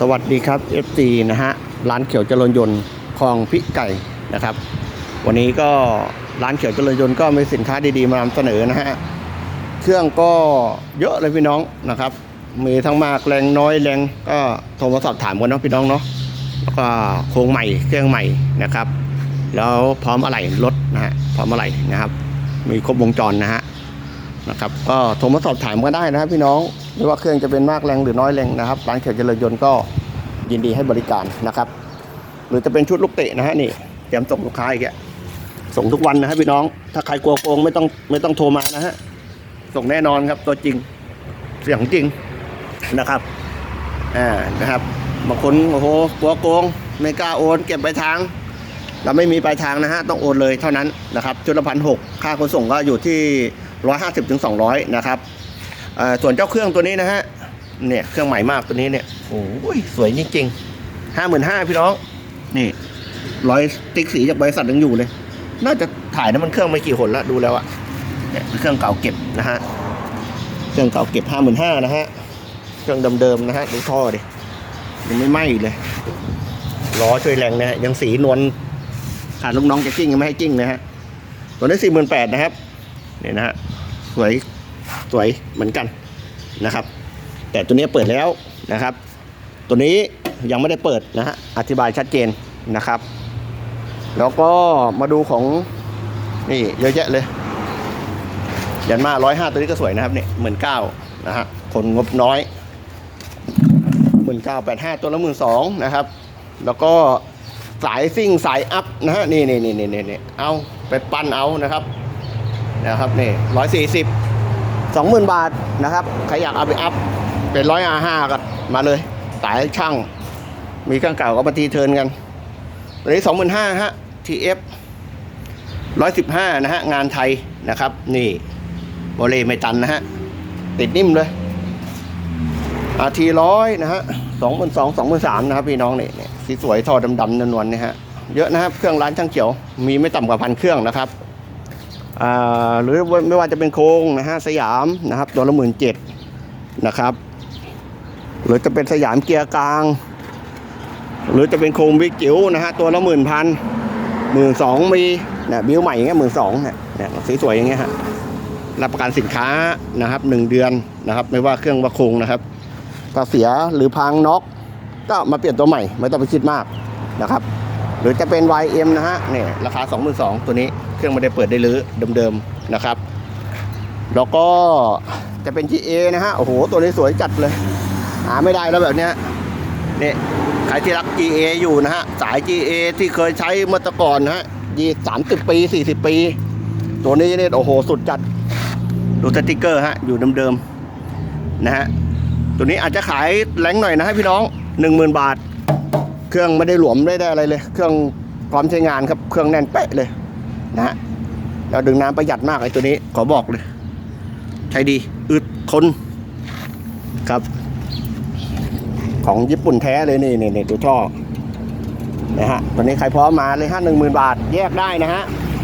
สวัสดีครับ FC นะฮะร้านเขียวเจริญยนต์คลองพิไก่นะครับ วันนี้ก็ร้านเขียวเจริญยนต์ก็มีสินค้าดีๆมานำเสนอนะฮะเครื่องก็เยอะเลยพี่น้องนะครับ มีทั้งมากแรงน้อยแรงก็โทรมาสอบถามกันเนาะพี่น้องเนาะแล้วก็โครงใหม่เครื่องใหม่นะครับ แล้วพร้อมอะไรรถนะฮะพร้อมอะไรนะครับ มีครบวงจรนะฮะนะครับ ก็โทรมาสอบถามก็ได้นะครับพี่น้อง ไม่ว่าเครื่องจะเป็นมากแรงหรือน้อยแรงนะครับ ร้านเขียวเจริญยนต์ก็ยินดีให้บริการนะครับ หรือจะเป็นชุดลูกเตะนะฮะนี่เตรียมส่งลูกค้าอีกอะส่งทุกวันนะครับพี่น้อง ถ้าใครกลัวโกงไม่ต้องไม่ต้องโทรมานะฮะส่งแน่นอนครับตัวจริงเสียงจริงนะครับอ่านะครับบางคนโอ้โหกลัวโกงไม่กล้าโอน เก็บไปลายทาง เราไม่มีปลายทางนะฮะต้องโอนเลยเท่านั้นนะครับชุดละพันหกค่าขนส่งก็อยู่ที่150ถึง200นะครับ ส่วนเจ้าเครื่องตัวนี้นะฮะเนี่ยเครื่องใหม่มากตัวนี้เนี่ยโอ้ยสวยจริงๆห้าหมื่นห้าพี่น้อง นี่รอยติ๊กสีจากบริษัทยังอยู่เลย น่าจะถ่ายน้ำมันเครื่องไม่กี่หนแล้วดูแล้วอะเนี่ยเครื่องเก่าเก็บนะฮะเครื่องเก่าเก็บห้าหมื่นห้านะฮะเครื่องเดิมๆนะฮะดูท่อดิยังไม่ไหม้เลยล้อช่วยแรงนะฮะยังสีนวลขาดลูกน้องจะกิ้งยังไม่ให้กิ้งนะฮะตัวนี้สี่หมื่นแปดนะครับนี่นะฮะสวย สวยเหมือนกันนะครับ แต่ตัวนี้เปิดแล้วนะครับ ตัวนี้ยังไม่ได้เปิดนะฮะอธิบายชัดเจนนะครับ แล้วก็มาดูของนี่เยอะแยะเลยยันมาร้อยห้าตัวนี้ก็สวยนะครับเนี่ยหมื่นเก้านะฮะคนงบน้อยหมื่นเก้าแปดห้าตัวละหมื่นสองนะครับ แล้วก็สายซิ่งสายอัพนะฮะนี่นี่นี่นี่นี่เอาไปปั้นเอานะครับนะครับนี่ร้อยสี่สิบ สองหมื่นบาทนะครับใครอยากเอาไปอัพเป็นร้อยอาห้าก็มาเลย สายช่าง มีเครื่องเก่าก็มาทีเทินกันตัวนี้สองหมื่นห้าฮะ TF ร้อยสิบห้านะฮะ งานไทยนะครับ นี่โบเลไม่ตันนะฮะ ติดนิ่มเลยอาทีร้อยนะฮะสองหมื่นสองสองหมื่นสามนะครับพี่น้องนี่นี่สีสวยทอดำๆนวลๆนี่ฮะ เยอะนะครับ เครื่องร้านช่างเขียว มีไม่ต่ำกว่าพันเครื่องนะครับ หรือไม่ว่าจะเป็นโครงนะฮะสยามนะครับตัวละหมื่นเจ็ดนะครับ หรือจะเป็นสยามเกียร์กลาง หรือจะเป็นโครงบิ๊กจิ๋วนะฮะตัวละหมื่นพันหมื่นสองมีเนี่ยบิวใหม่อย่างเงี้ยหมื่นสองเนี่ยเนี่ยสีสวยอย่างเงี้ยฮะรับประกันสินค้านะครับหนึ่งเดือนนะครับ ไม่ว่าเครื่องว่าโครงนะครับถ้าเสียหรือพังน็อกก็มาเปลี่ยนตัวใหม่ไม่ต้องไปคิดมากนะครับ หรือจะเป็น YM นะฮะเนี่ยราคา 22,000ตัวนี้ รื่องไม่ได้เปิดได้รื้อเดิมๆนะครับ แล้วก็จะเป็น GA นะฮะ โอ้โห ตัวนี้สวยจัดเลย หาไม่ได้แล้วแบบเนี้ยนี่ใครที่รัก GA อยู่นะฮะ สาย GA ที่เคยใช้เมื่อตะก่อนนะฮะยี่สามสิบปี40ปี ตัวนี้เนี่ยโอ้โห สุดจัด ดูสติกเกอร์ฮะ อยู่เดิมๆนะฮะ ตัวนี้อาจจะขายแรงหน่อยนะฮะพี่น้อง10,000บาท เครื่องไม่ได้หลวมไม่ได้อะไรเลย เครื่องพร้อมใช้งานครับ เครื่องแน่นเป๊ะเลย นะฮะแล้วดึงน้ำประหยัดมากไอ้ตัวนี้ขอบอกเลย ใช้ดีอึดทนครับ ของญี่ปุ่นแท้เลยนี่นี่นี่ดูท่อนะฮะตัวนี้ใครพร้อมมาเลยฮะหนึ่งหมื่นบาทแยกได้นะฮะ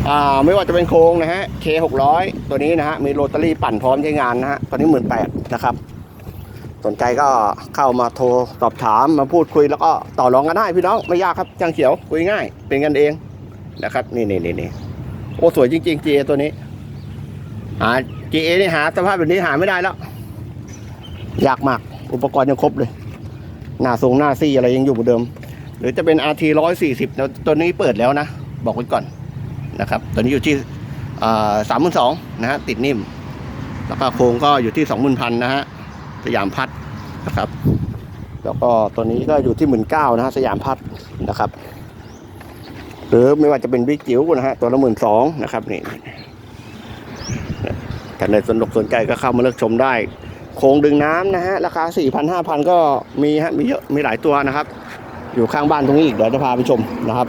อ่าไม่ว่าจะเป็นโครงนะฮะ K หกร้อยตัวนี้นะฮะมีโรตารี่ปั่นพร้อมใช้งานนะฮะตัวนี้หมื่นแปดนะครับ สนใจก็เข้ามาโทรสอบถามมาพูดคุยแล้วก็ต่อรองกันได้พี่น้องไม่ยากครับจังเขียวคุยง่าย เป็นกันเองนะครับ นี่นี่นี่นี่ โอ้สวยจริงๆ GA ตัวนี้ หา GA นี่หาสภาพแบบนี้หาไม่ได้แล้ว ยากมาก อุปกรณ์ยังครบเลย หน้าทรงหน้าซี่อะไรยังอยู่เหมือนเดิม หรือจะเป็น RT 140แล้วตัวนี้เปิดแล้วนะ บอกไว้ก่อนนะครับตัวนี้อยู่ที่สามหมื่นสองนะฮะติดนิ่มแล้วก็โครงก็อยู่ที่สองหมื่นพันนะฮะสยามพัดนะครับ แล้วก็ตัวนี้ก็อยู่ที่หมื่นเก้านะฮะสยามพัดนะครับ หรือไม่ว่าจะเป็นบิ๊กจิ๋วนะฮะตัวละหมื่นสองนะครับนี่ถ้าในสนกสนใจก็เข้ามาเลือกชมได้ โครงดึงน้ำนะฮะราคาสี่พันห้าพันก็มีฮะมีเยอะมีหลายตัวนะครับ อยู่ข้างบ้านตรงนี้อีกเดี๋ยวจะพาไปชมนะครับ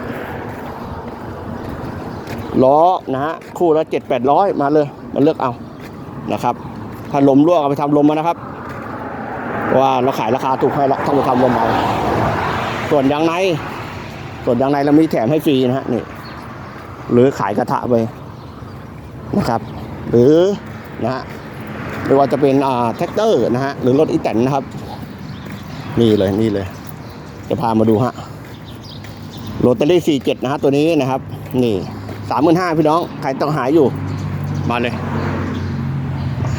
ล้อนะฮะคู่ละเจ็ดแปดร้อยมาเลยมาเลือกเอานะครับถ้าลมรั่วเอาไปทำลมมานะครับ ว่าเราขายราคาถูกให้ละต้องไปทำลมเอาส่วนยางใน ส่วนยางในเรามีแถมให้ฟรีนะฮะนี่หรือขายกระทะไปนะครับ หรือนะฮะไม่ว่าจะเป็นอ่าแท็กเตอร์นะฮะหรือรถอีแตนนะครับ นี่เลยนี่เลย จะพามาดูฮะโรตารี่สี่เจ็ดนะฮะตัวนี้นะครับ นี่สามหมื่นห้าพี่น้องใครต้องหาอยู่มาเลย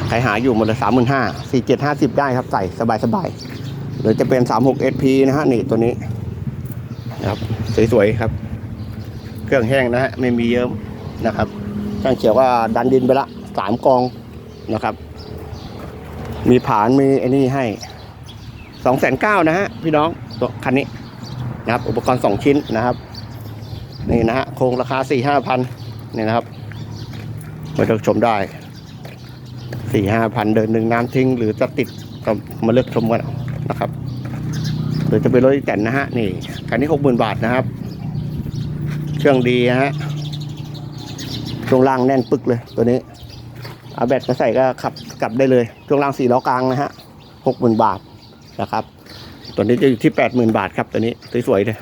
ใครหาอยู่หมดเลยสามหมื่นห้าสี่เจ็ดห้าสิบได้ครับใส่สบายสบายๆหรือจะเป็นสามหกเอสพีนะฮะนี่ตัวนี้ นะครับ สวยๆครับ เครื่องแห้งนะฮะไม่มีเยิ้มนะครับช่างเขียวก็ดันดินไปละสามกองนะครับ มีผานมีไอ้นี่ให้สองแสนเก้านะฮะพี่น้องตัวคันนี้นะครับ อุปกรณ์สองชิ้นนะครับ นี่นะฮะโครงราคาสี่ห้าพันนี่นะครับมาเลือกชมได้สี่ห้าพันเดินหนึ่งน้ำทิ้ง หรือจะติดก็มาเลือกชมกันนะครับ หรือจะเป็นรถแต่นนะฮะนี่คันนี้หกหมื่นบาทนะครับ เครื่องดีฮะช่วงล่างแน่นปึกเลยตัวนี้เอาแบตมาใส่ก็ขับกลับได้เลยช่วงล่างสี่ล้อกลางนะฮะหกหมื่นบาทนะครับตัวนี้จะอยู่ที่แปดหมื่นบาทครับตัวนี้สวยๆเลย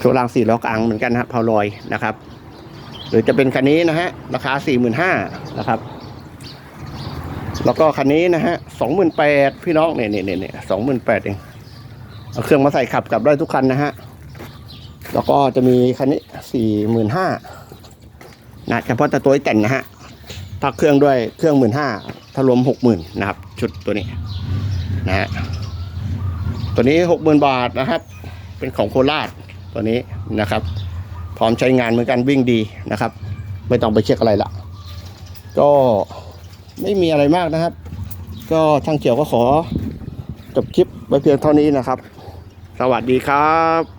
ช่วงล่างสี่ล้อกลางเหมือนกันนะฮะเพาลอยนะครับหรือจะเป็นคันนี้นะฮะราคาสี่หมื่นห้านะครับแล้วก็คันนี้นะฮะสองหมื่นแปดพี่น้องเนี่ยเนี่ยเนี่ยสองหมื่นแปดเอง เอาเครื่องมาใส่ขับกลับได้ทุกคันนะฮะ แล้วก็จะมีคันนี้สี่หมื่นห้านะเฉพาะแต่ตัวไอ้แต่นนะฮะถ้าเครื่องด้วยเครื่องหมื่นห้าถ้ารวมหกหมื่นนะครับ ชุดตัวนี้นะฮะตัวนี้หกหมื่นบาทนะครับ เป็นของโคราชตัวนี้นะครับ พร้อมใช้งานเหมือนกันวิ่งดีนะครับ ไม่ต้องไปเช็คอะไรละก็ไม่มีอะไรมากนะครับ ก็ช่างเขียวก็ขอจบคลิปไว้เพียงเท่านี้นะครับ สวัสดีครับ